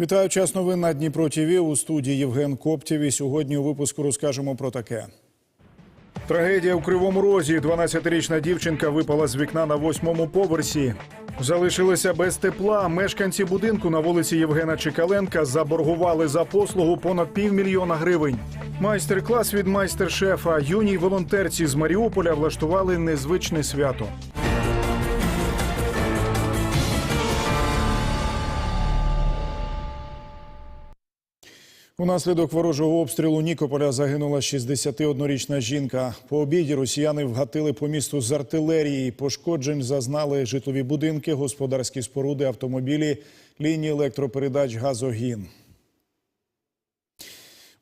Вітаю час новин на Дніпро ТІВІ у студії Євген Коптєв. Сьогодні у випуску розкажемо про таке. Трагедія у Кривому Розі. 12-річна дівчинка випала з вікна на восьмому поверсі. Залишилися без тепла. Мешканці будинку на вулиці Євгена Чекаленка заборгували за послугу понад півмільйона гривень. Майстер-клас від майстер-шефа. Юній волонтерці з Маріуполя влаштували незвичне свято. Унаслідок ворожого обстрілу Нікополя загинула 61-річна жінка. По обіді росіяни вгатили по місту з артилерії. Пошкоджень зазнали житлові будинки, господарські споруди, автомобілі, лінії електропередач, газогін.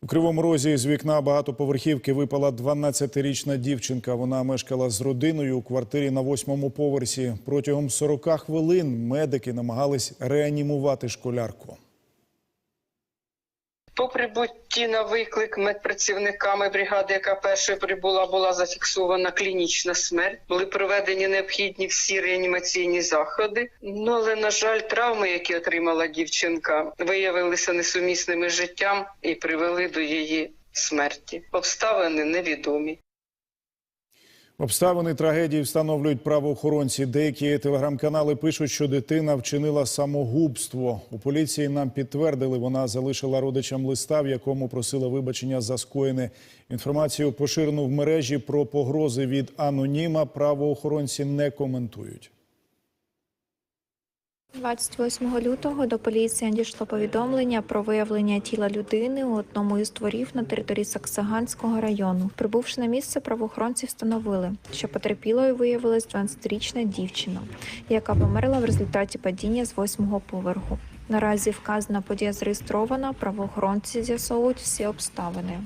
У Кривому Розі з вікна багатоповерхівки випала 12-річна дівчинка. Вона мешкала з родиною у квартирі на восьмому поверсі. Протягом 40 хвилин медики намагались реанімувати школярку. По прибутті на виклик медпрацівниками бригади, яка першою прибула, була зафіксована клінічна смерть. Були проведені необхідні всі реанімаційні заходи. Ну але на жаль, травми, які отримала дівчинка, виявилися несумісними життям і привели до її смерті. Обставини невідомі. Обставини трагедії встановлюють правоохоронці. Деякі телеграм-канали пишуть, що дитина вчинила самогубство. У поліції нам підтвердили, вона залишила родичам листа, в якому просила вибачення за скоєне. Інформацію поширену в мережі про погрози від аноніма. Правоохоронці не коментують. 28 лютого до поліції надійшло повідомлення про виявлення тіла людини у одному із дворів на території Саксаганського району. Прибувши на місце, правоохоронці встановили, що потерпілою виявилась 12-річна дівчина, яка померла в результаті падіння з восьмого поверху. Наразі вказана подія зареєстрована. Правоохоронці з'ясовують всі обставини.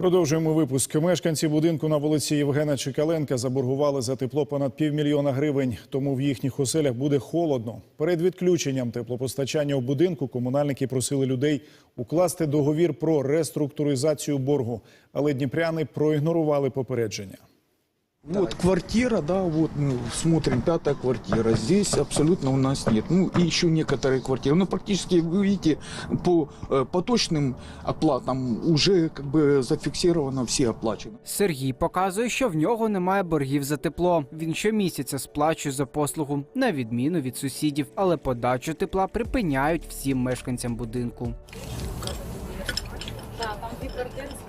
Продовжуємо випуск. Мешканці будинку на вулиці Євгена Чекаленка заборгували за тепло понад півмільйона гривень. Тому в їхніх оселях буде холодно. Перед відключенням теплопостачання у будинку комунальники просили людей укласти договір про реструктуризацію боргу, але дніпряни проігнорували попередження. Вот квартира, да, вот мы смотрим, пятая квартира. Здесь абсолютно у нас нет. Ну и еще некоторые квартиры. Ну практически, вы видите, по э, поточным оплатам уже как бы зафиксировано все оплачено. Сергій показує, що в нього немає боргів за тепло. Він щомісяця сплачує за послугу, на відміну від сусідів, але подачу тепла припиняють всім мешканцям будинку. Ну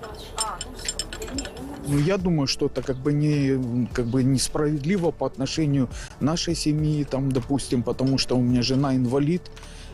я думаю, что это как бы не как бы несправедливо по отношению нашей семьи, там, допустим, потому что у меня жена инвалид.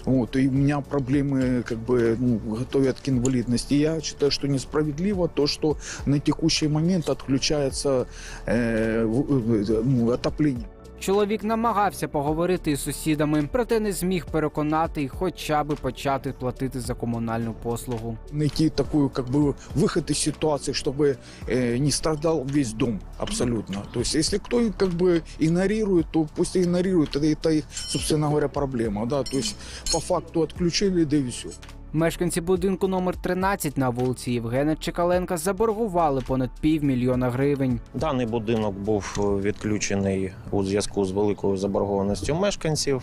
Вот, и у меня проблемы как бы ну, готовят к инвалидности. Я считаю, что несправедливо то, что на текущий момент отключается э, в- в- ну, отопление. Чоловік намагався поговорити із сусідами, проте не зміг переконати їх хоча би почати платити за комунальну послугу. найти такую как бы выход из ситуации, чтобы э, не страдал весь дом абсолютно. То есть если кто как бы игнорирует, то пусть и игнорирует, это, это их, собственно говоря, проблема, да. То есть по факту отключили, да и все. Мешканці будинку номер 13 на вулиці Євгена Чекаленка заборгували понад півмільйона гривень. Даний будинок був е, відключений у зв'язку з великою заборгованістю мешканців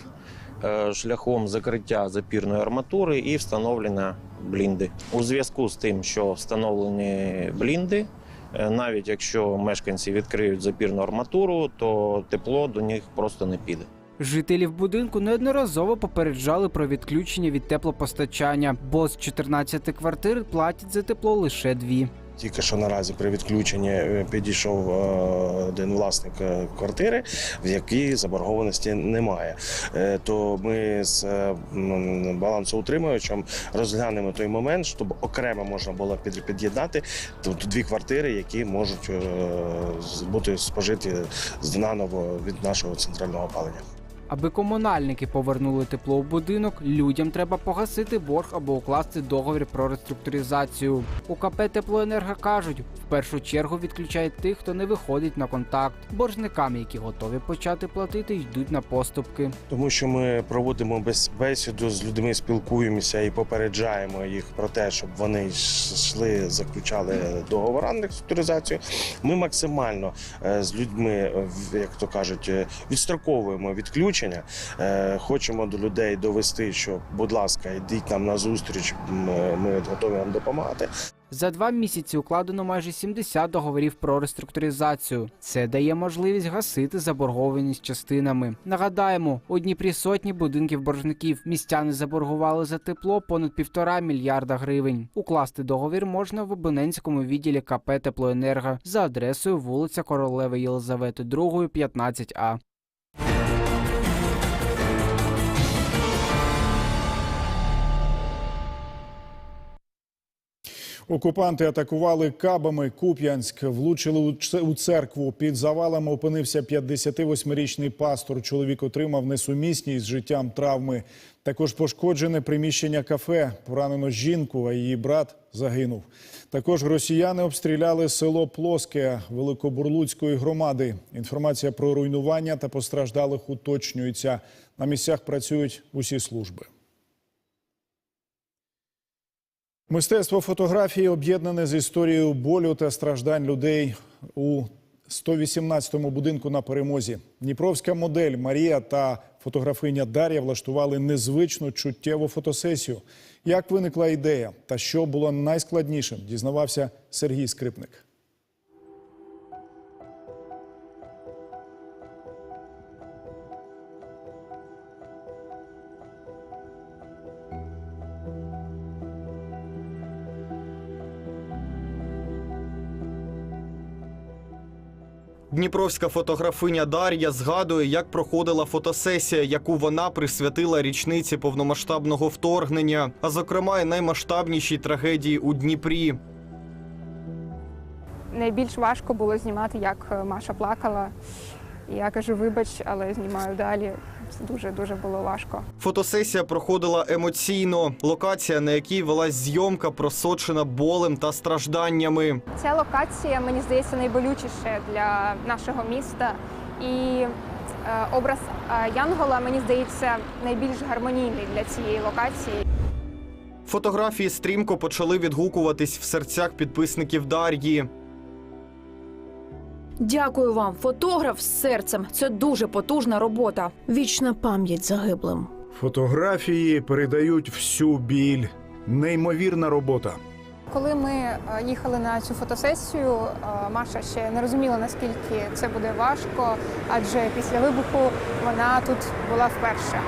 е, шляхом закриття запірної арматури і встановлення блінди. У зв'язку з тим, що встановлені блінди, е, навіть якщо мешканці відкриють запірну арматуру, то тепло до них просто не піде. Жителів будинку неодноразово попереджали про відключення від теплопостачання, бо з 14 квартир платять за тепло лише дві. Тільки що наразі при відключенні е, підійшов е, один власник е, квартири, в якій заборгованості немає. То ми з балансоутримувачем розглянемо той момент, щоб окремо можна було під- під'єднати дві квартири, які можуть бути спожиті наново від нашого центрального опалення. Аби комунальники повернули тепло у будинок, людям треба погасити борг або укласти договір про реструктуризацію. У КП Теплоенерго кажуть, в першу чергу відключають тих, хто не виходить на контакт. Боржникам, які готові почати платити, йдуть на поступки. Тому що ми проводимо бесіду з людьми, спілкуємося і попереджаємо їх про те, щоб вони йшли, заключали договори на реструктуризацію. Ми максимально е, з людьми, е, як то кажуть, е, відстроковуємо відключення. Відключення. Е, Хочемо до людей довести, що, будь ласка, йдіть нам на зустріч, ми готові вам допомагати. За два місяці укладено майже 70 договорів про реструктуризацію. Це дає можливість гасити заборгованість частинами. Нагадаємо, у Дніпрі сотні будинків боржників. Містяни заборгували за тепло понад півтора мільярда гривень. Укласти договір можна в абонентському відділі КП Теплоенерго за адресою вулиця Королеви Єлизавети II, 15А. Окупанти атакували кабами Куп'янськ, влучили у церкву. Під завалами опинився 58-річний пастор. Чоловік отримав несумісні з життям травми. Також пошкоджене приміщення кафе. Поранено жінку, а її брат загинув. Також росіяни обстріляли село Плоске Великобурлуцької громади. Інформація про руйнування та постраждалих уточнюється. На місцях працюють усі служби. Мистецтво фотографії об'єднане з історією болю та страждань людей у 118-му будинку на перемозі. Дніпровська модель Марія та фотографиня Дар'я влаштували незвичну чуттєву фотосесію. Як виникла ідея та що було найскладнішим, дізнавався Сергій Скрипник. Дніпровська фотографиня Дар'я згадує, як проходила фотосесія, яку вона присвятила річниці повномасштабного вторгнення, а зокрема й наймасштабнішій трагедії у Дніпрі. найбільш важко було знімати, як е, Маша плакала. І я кажу, вибач, але знімаю далі. Це дуже дуже було важко. Фотосесія проходила емоційно. Локація, на якій велась зйомка, просочена болем та стражданнями. Ця локація, мені здається, найболючіше для нашого міста. І е, образ е, Янгола, мені здається, найбільш гармонійний для цієї локації. Фотографії стрімко почали відгукуватись в серцях підписників Дар'ї. Дякую вам, фотограф з серцем. Це дуже потужна робота. Вічна пам'ять загиблим. Фотографії передають всю біль. Неймовірна робота. Коли ми е, їхали на цю фотосесію, е, Маша ще не розуміла, наскільки це буде важко, адже після вибуху вона тут була вперше.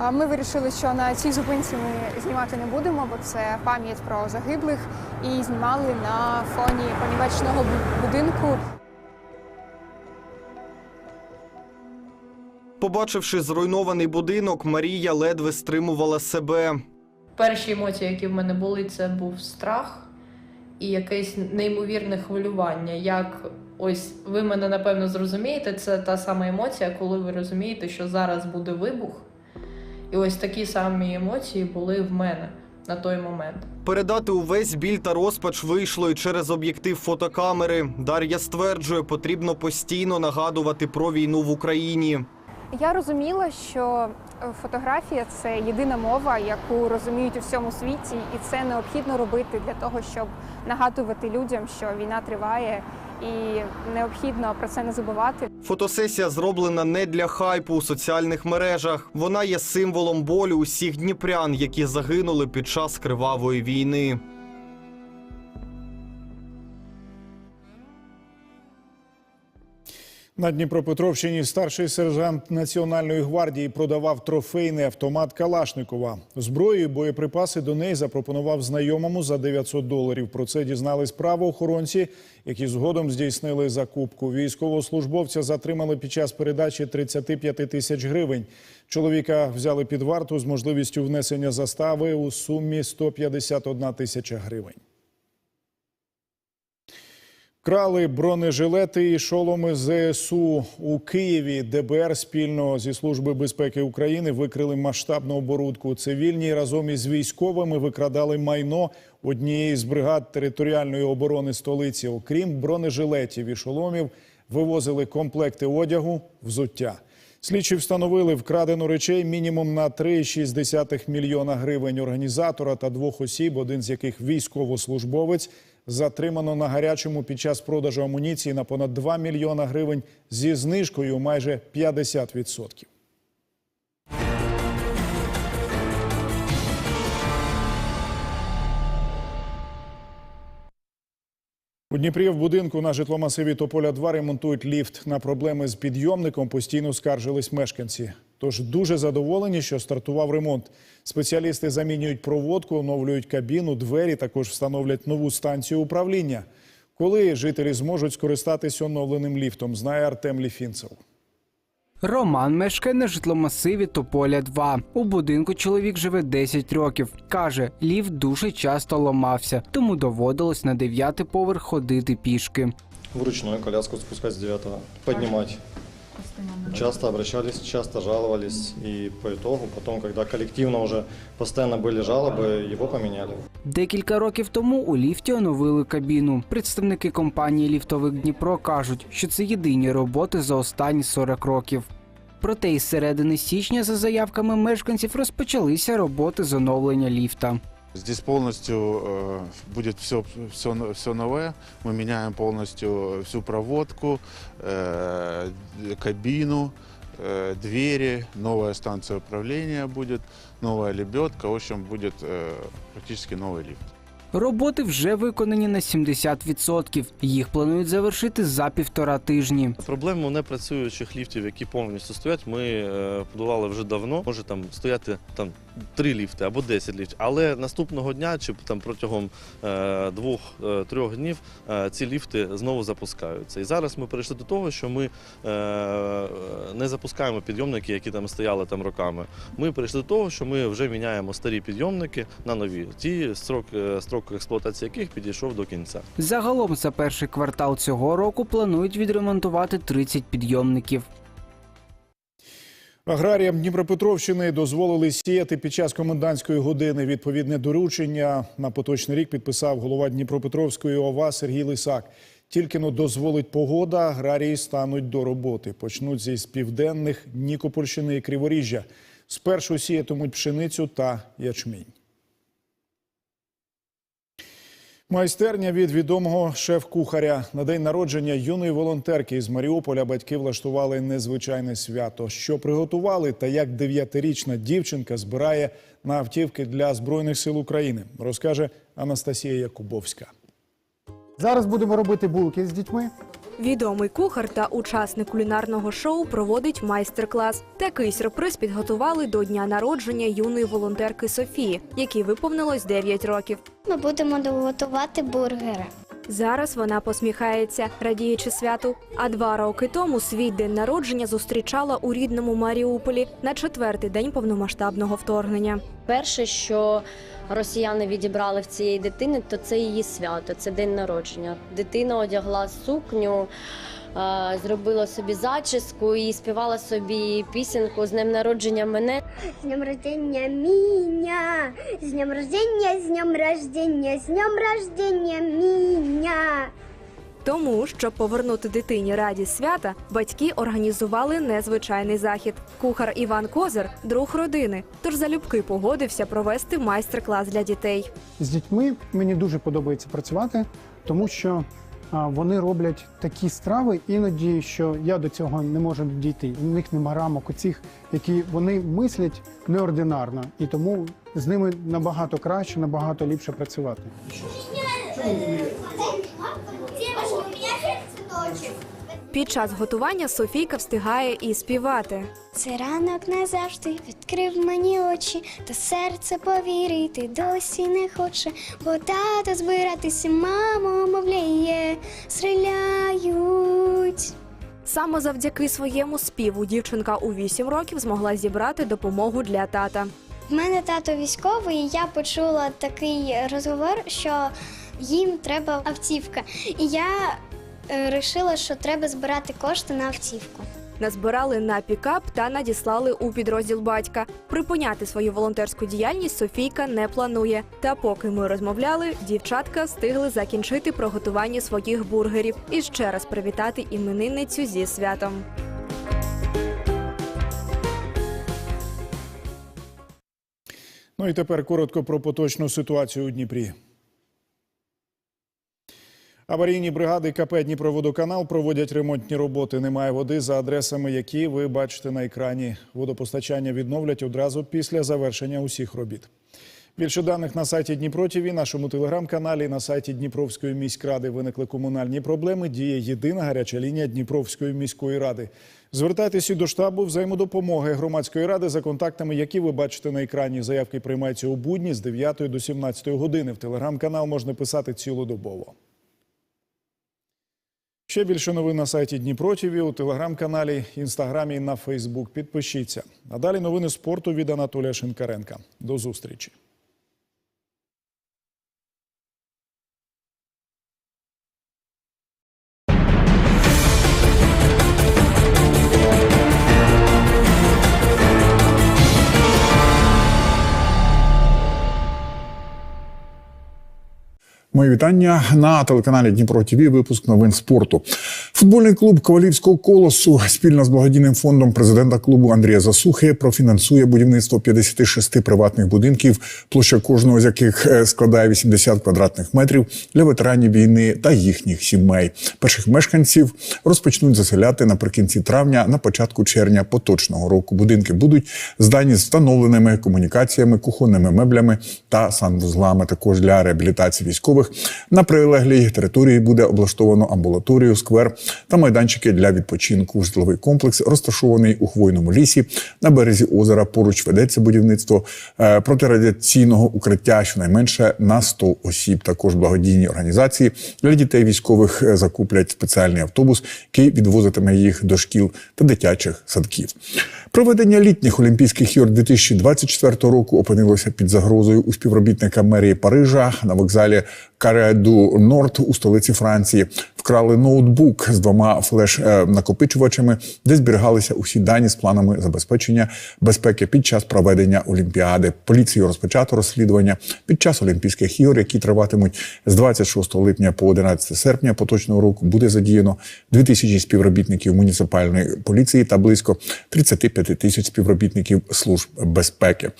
Ми вирішили, що на цій зупинці ми знімати не будемо, бо це пам'ять про загиблих, і знімали на фоні понівечного будинку. Побачивши зруйнований будинок, Марія ледве стримувала себе. Перші емоції, які в мене були, це був страх і якесь неймовірне хвилювання. Як ось ви мене напевно зрозумієте, це та сама емоція, коли ви розумієте, що зараз буде вибух. І ось такі самі емоції були в мене на той момент. Передати увесь біль та розпач вийшло і через об'єктив фотокамери. Дар'я стверджує, потрібно постійно нагадувати про війну в Україні. Я розуміла, що е, фотографія це єдина мова, яку розуміють у всьому світі, і це необхідно робити для того, щоб нагадувати людям, що війна триває, і необхідно про це не забувати. Фотосесія зроблена не для хайпу у соціальних мережах. Вона є символом болю усіх дніпрян, які загинули під час кривавої війни. На Дніпропетровщині старший сержант Національної гвардії продавав трофейний автомат Калашникова. Зброю і боєприпаси до неї запропонував знайомому за 900 доларів. Про це дізнались правоохоронці, які згодом здійснили закупку. Військовослужбовця затримали під час передачі 35 тисяч гривень. Чоловіка взяли під варту з можливістю внесення застави у сумі 151 тисяча гривень. Крали бронежилети і шоломи ЗСУ у Києві. ДБР спільно зі служби безпеки України викрили масштабну оборудку. Цивільні разом із військовими викрадали майно однієї з бригад територіальної оборони столиці. Окрім бронежилетів і шоломів, вивозили комплекти одягу, взуття. Слідчі встановили вкрадено речей мінімум на 3,6 мільйона гривень організатора та двох осіб, один з яких військовослужбовець, затримано на гарячому під час продажу амуніції на понад 2 мільйона гривень зі знижкою майже 50%. У Дніпрі в будинку на житломасиві Тополя 2 ремонтують ліфт. На проблеми з підйомником постійно скаржились мешканці. Тож дуже задоволені, що стартував ремонт. Спеціалісти замінюють проводку, оновлюють кабіну, двері, також встановлять нову станцію управління. Коли жителі зможуть скористатись оновленим ліфтом, знає Артем Ліфінцев. Роман мешкає на житломасиві Тополя 2. У будинку чоловік живе 10 років. Каже, ліфт дуже часто ламався, тому доводилось на дев'ятий поверх ходити пішки. Вручную коляску спускать с девятого, поднимать. Часто обращались, часто жаловались, и по итогу, потом, когда коллективно уже постоянно были жалобы, его поменяли. Декілька років тому у ліфті оновили кабіну. Представники компанії Ліфтовик Дніпро кажуть, що це єдині роботи за останні 40 років. Проте із середини січня, за заявками мешканців, розпочалися роботи з оновлення ліфта. Здесь полностью э, будет все, все, все новое. Мы меняем полностью всю проводку, э, кабину, э, двери, новая станция управления будет, новая лебедка. В общем, будет э, практически новый лифт. Роботи вже виконані на 70%. Їх планують завершити за півтора тижні. Проблему непрацюючих ліфтів, які повністю стоять, ми е, будували вже давно. Може там стояти там три ліфти або 10 ліфтів. Але наступного дня чи там протягом е, двох-трьох днів е, ці ліфти знову запускаються. І зараз ми перейшли до того, що ми е, не запускаємо підйомники, які там стояли там роками. Ми перейшли до того, що ми вже міняємо старі підйомники на нові. Ті строк, е, строк експлуатації яких підійшов до кінця. Загалом за перший квартал цього року планують відремонтувати 30 підйомників. Аграріям Дніпропетровщини дозволили сіяти під час комендантської години. Відповідне доручення на поточний рік підписав голова Дніпропетровської ОВА Сергій Лисак. Тільки но дозволить погода, аграрії стануть до роботи. Почнуть зі з південних Нікопольщини і Криворіжжя. Спершу сіятимуть пшеницю та ячмінь. Майстерня від відомого шеф-кухаря на день народження юної волонтерки із Маріуполя батьки влаштували незвичайне свято. Що приготували та як дев'ятирічна дівчинка збирає на автівки для збройних сил України, розкаже Анастасія Якубовська. Зараз будемо робити булки з дітьми. Відомий кухар та учасник кулінарного шоу проводить майстер-клас. Такий сюрприз підготували до дня народження юної волонтерки Софії, якій виповнилось 9 років. Ми будемо готувати бургери. Зараз вона посміхається, радіючи святу. А два роки тому свій день народження зустрічала у рідному Маріуполі на четвертий день повномасштабного вторгнення. Перше, що росіяни відібрали в цієї дитини, то це її свято, це день народження. Дитина одягла сукню, зробила собі зачіску і співала собі пісеньку з днем народження мене. З днем рождения меня, з днем рождения, з днем рождения, з днем рождения меня. Тому, щоб повернути дитині радість свята, батьки організували незвичайний захід. Кухар Іван Козир друг родини, тож залюбки погодився провести майстер-клас для дітей. З дітьми мені дуже подобається працювати, тому що вони роблять такі страви, іноді що я до цього не можу дійти. У них нема рамок оцих, які вони мислять неординарно, і тому з ними набагато краще, набагато ліпше працювати. Девушка, у меня цветочек. Під час готування Софійка встигає і співати. Цей ранок назавжди відкрив мені очі, та серце повірити досі не хоче, бо тато збиратися, мамо, мовляє, стріляють. Саме завдяки своєму співу дівчинка у 8 років змогла зібрати допомогу для тата. В мене тато військовий, і я почула такий розговор, що їм треба автівка. І я вирішила, що треба збирати кошти на автівку. Назбирали на пікап та надіслали у підрозділ батька. Припиняти свою волонтерську діяльність Софійка не планує. Та поки ми розмовляли, дівчатка встигли закінчити приготування своїх бургерів і ще раз привітати іменинницю зі святом. Ну і тепер коротко про поточну ситуацію у Дніпрі. Аварійні бригади КП Дніпроводоканал проводять ремонтні роботи. Немає води за адресами, які ви бачите на екрані. Водопостачання відновлять одразу після завершення усіх робіт. Більше даних на сайті Дніпро нашому телеграм-каналі, на сайті Дніпровської міськради виникли комунальні проблеми. Діє єдина гаряча лінія Дніпровської міської ради. Звертайтеся до штабу взаємодопомоги громадської ради за контактами, які ви бачите на екрані. Заявки приймаються у будні з 9 до 17 години. В телеграм-канал можна писати цілодобово. Ще більше новин на сайті Дніпро у телеграм-каналі, інстаграмі і на Фейсбук. Підпишіться. А далі новини спорту від Анатолія Шинкаренка. До зустрічі. Мої вітання на телеканалі Дніпро ТВ. Випуск новин спорту. Футбольний клуб Ковалівського колосу спільно з благодійним фондом президента клубу Андрія Засухи профінансує будівництво 56 приватних будинків, площа кожного з яких е, складає 80 квадратних метрів для ветеранів війни та їхніх сімей. Перших мешканців розпочнуть заселяти наприкінці травня, на початку червня поточного року. Будинки будуть здані з встановленими комунікаціями, кухонними меблями та санвузлами. Також для реабілітації військових на прилеглій території буде облаштовано амбулаторію, сквер та майданчики для відпочинку. Житловий комплекс розташований у хвойному лісі на березі озера. Поруч ведеться будівництво е, протирадіаційного укриття щонайменше на 100 осіб. Також благодійні організації для дітей військових е, закуплять спеціальний автобус, який відвозитиме їх до шкіл та дитячих садків. Проведення літніх Олімпійських ігор 2024 року опинилося під загрозою у співробітника мерії Парижа на вокзалі Кареду Норд у столиці Франції. Вкрали ноутбук з двома флеш-накопичувачами, де зберігалися усі дані з планами забезпечення безпеки під час проведення Олімпіади. Поліцією розпочато розслідування під час Олімпійських ігор, які триватимуть з 26 липня по 11 серпня поточного року. Буде задіяно 2000 співробітників муніципальної поліції та близько 35 тисяч співробітників служб безпеки.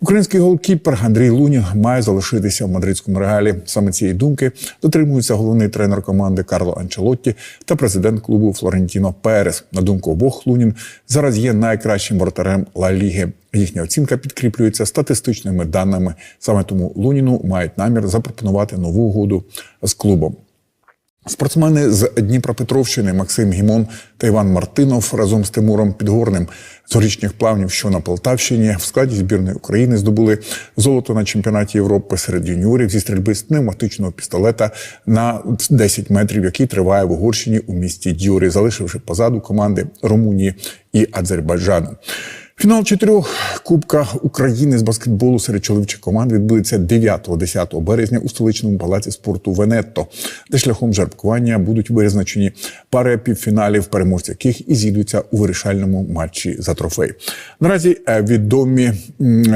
Український голкіпер Андрій Лунін має залишитися в мадридському реалі. Саме цієї думки дотримується головний тренер команди Карло Анчелотті та президент клубу Флорентіно Перес. На думку обох Лунін зараз є найкращим воротарем Ла Ліги. Їхня оцінка підкріплюється статистичними даними. Саме тому Луніну мають намір запропонувати нову угоду з клубом. Спортсмени з Дніпропетровщини Максим Гімон та Іван Мартинов разом з Тимуром Підгорним з горічних плавнів, що на Полтавщині, в складі збірної України здобули золото на чемпіонаті Європи серед юніорів зі стрільби з пневматичного пістолета на 10 метрів, який триває в Угорщині у місті Дюрі, залишивши позаду команди Румунії і Азербайджану. Фінал чотирьох Кубка України з баскетболу серед чоловічих команд відбудеться 9-10 березня у столичному палаці спорту Венетто, де шляхом жеребкування будуть визначені пари півфіналів, переможці яких і зійдуться у вирішальному матчі за трофей. Наразі е, відомі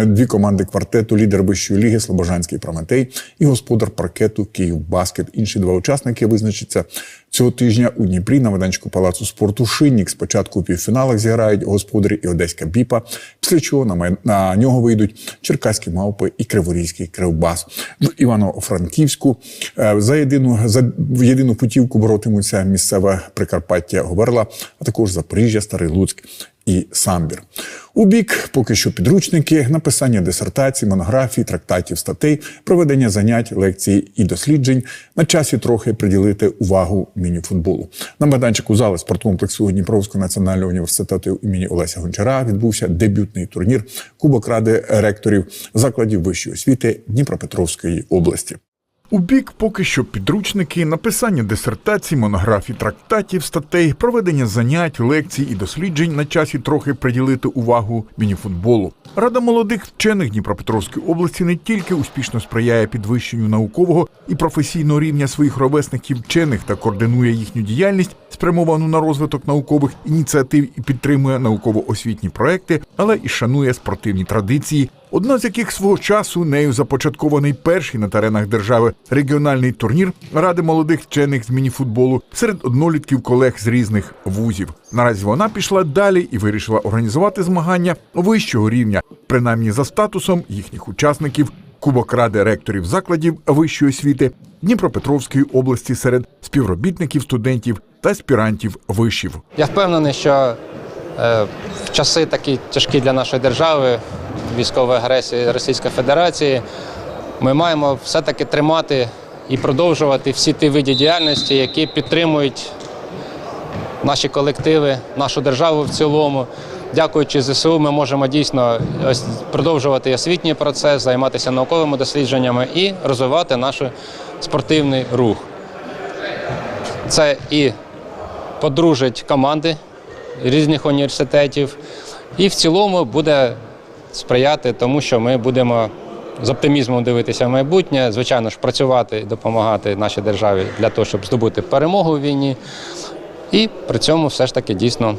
дві команди квартету, лідер вищої ліги Слобожанський Прометей і господар паркету Київ Баскет. Інші два учасники визначаться цього тижня у Дніпрі на майданчику палацу спорту Шиннік. Спочатку у півфіналах зіграють господарі і Одеська Біпа, після чого на, май... на нього вийдуть черкаські мавпи і Криворізький Кривбас. В Івано-Франківську е, за єдину за єдину путівку боротимуться місцеве Прикарпаття Говерла, а також Запоріжжя, Старий Луцьк і самбір. У бік поки що підручники, написання дисертацій, монографій, трактатів, статей, проведення занять, лекцій і досліджень на часі трохи приділити увагу міні-футболу. На майданчику зали спорткомплексу Дніпровського національного університету імені Олеся Гончара відбувся дебютний турнір Кубок Ради ректорів закладів вищої освіти Дніпропетровської області. У бік поки що підручники, написання дисертацій, монографій, трактатів, статей, проведення занять, лекцій і досліджень на часі трохи приділити увагу мініфутболу. Рада молодих вчених Дніпропетровської області не тільки успішно сприяє підвищенню наукового і професійного рівня своїх ровесників вчених та координує їхню діяльність, спрямовану на розвиток наукових ініціатив і підтримує науково-освітні проекти, але і шанує спортивні традиції. Одна з яких свого часу нею започаткований перший на теренах держави регіональний турнір Ради молодих вчених з мініфутболу серед однолітків колег з різних вузів. Наразі вона пішла далі і вирішила організувати змагання вищого рівня, принаймні за статусом їхніх учасників. Кубок ради ректорів закладів вищої освіти Дніпропетровської області серед співробітників, студентів та аспірантів вишів. Я впевнений, що в часи такі тяжкі для нашої держави, військової агресії Російської Федерації, ми маємо все-таки тримати і продовжувати всі ті види діяльності, які підтримують наші колективи, нашу державу в цілому. Дякуючи ЗСУ, ми можемо дійсно продовжувати освітній процес, займатися науковими дослідженнями і розвивати наш спортивний рух. Це і подружить команди різних університетів, і в цілому буде сприяти тому, що ми будемо з оптимізмом дивитися в майбутнє, звичайно ж, працювати і допомагати нашій державі для того, щоб здобути перемогу в війні, і при цьому все ж таки дійсно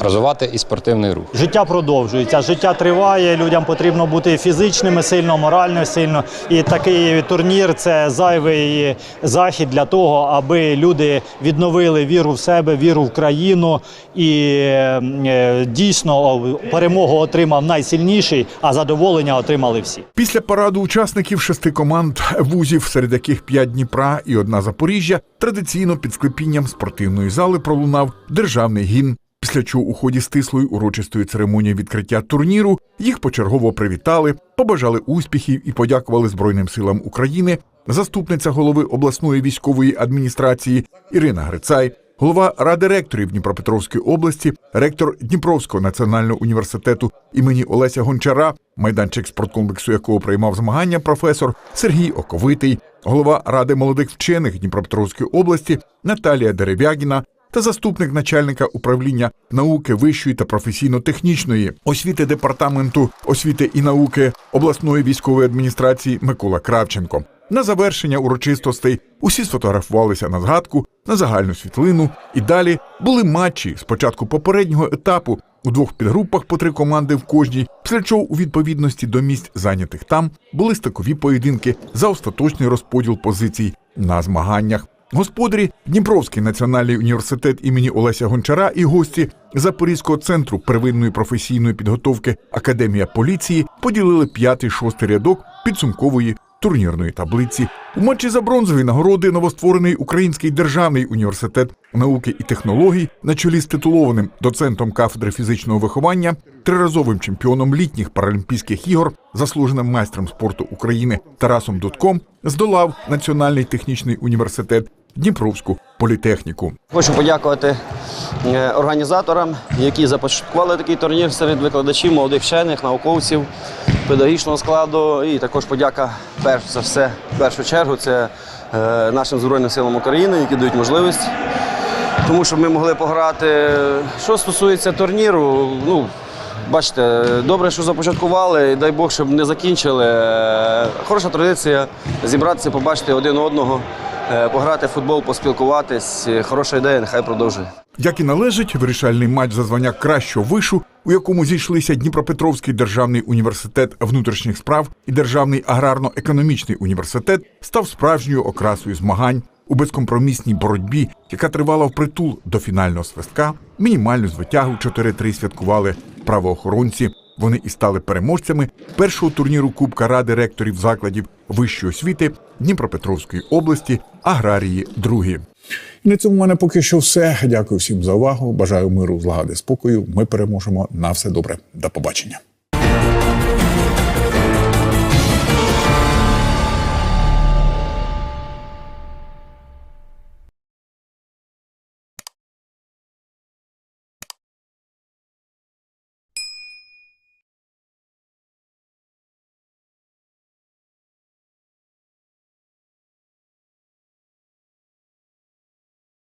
розвивати і спортивний рух. Життя продовжується, життя триває. Людям потрібно бути фізичними, сильно, морально сильно. І такий турнір це зайвий захід для того, аби люди відновили віру в себе, віру в країну. І е, дійсно перемогу отримав найсильніший, а задоволення отримали всі. Після параду учасників шести команд вузів, серед яких п'ять Дніпра і одна Запоріжжя, традиційно під склепінням спортивної зали пролунав державний гімн. Після чого у ході стислої урочистої церемонії відкриття турніру їх почергово привітали, побажали успіхів і подякували Збройним силам України заступниця голови обласної військової адміністрації Ірина Грицай, голова ради ректорів Дніпропетровської області, ректор Дніпровського національного університету імені Олеся Гончара, майданчик спорткомплексу якого приймав змагання професор Сергій Оковитий, голова ради молодих вчених Дніпропетровської області Наталія Дерев'ягіна та заступник начальника управління науки вищої та професійно-технічної освіти департаменту освіти і науки обласної військової адміністрації Микола Кравченко. На завершення урочистостей усі сфотографувалися на згадку, на загальну світлину, і далі були матчі з початку попереднього етапу у двох підгрупах по три команди в кожній, після чого у відповідності до місць зайнятих там були стикові поєдинки за остаточний розподіл позицій на змаганнях. Господарі Дніпровський національний університет імені Олеся Гончара і гості Запорізького центру первинної професійної підготовки Академія поліції поділили п'ятий-шостий рядок підсумкової турнірної таблиці. У матчі за бронзові нагороди новостворений Український державний університет науки і технологій на чолі з титулованим доцентом кафедри фізичного виховання, триразовим чемпіоном літніх паралімпійських ігор, заслуженим майстром спорту України Тарасом Дудком здолав Національний технічний університет Дніпровську політехніку. Хочу подякувати е, організаторам, які започаткували такий турнір серед викладачів, молодих вчених, науковців, педагогічного складу. І також подяка перш за все, в першу чергу, це е, нашим Збройним силам України, які дають можливість, тому щоб ми могли пограти. Що стосується турніру, ну. Бачите, добре, що започаткували, і дай Бог, щоб не закінчили. Е, Хороша традиція зібратися, побачити один одного, пограти в футбол, поспілкуватись. Е, Хороша ідея, нехай продовжує. Як і належить, вирішальний матч за звання кращого вишу, у якому зійшлися Дніпропетровський державний університет внутрішніх справ і Державний аграрно-економічний університет, став справжньою окрасою змагань у безкомпромісній боротьбі, яка тривала впритул до фінального свистка. Мінімальну звитягу 4-3 святкували правоохоронці. Вони і стали переможцями першого турніру Кубка Ради ректорів закладів вищої освіти Дніпропетровської області, аграрії другі. І на цьому в мене поки що все. Дякую всім за увагу. Бажаю миру, злагоди, спокою. Ми переможемо на все добре. До побачення.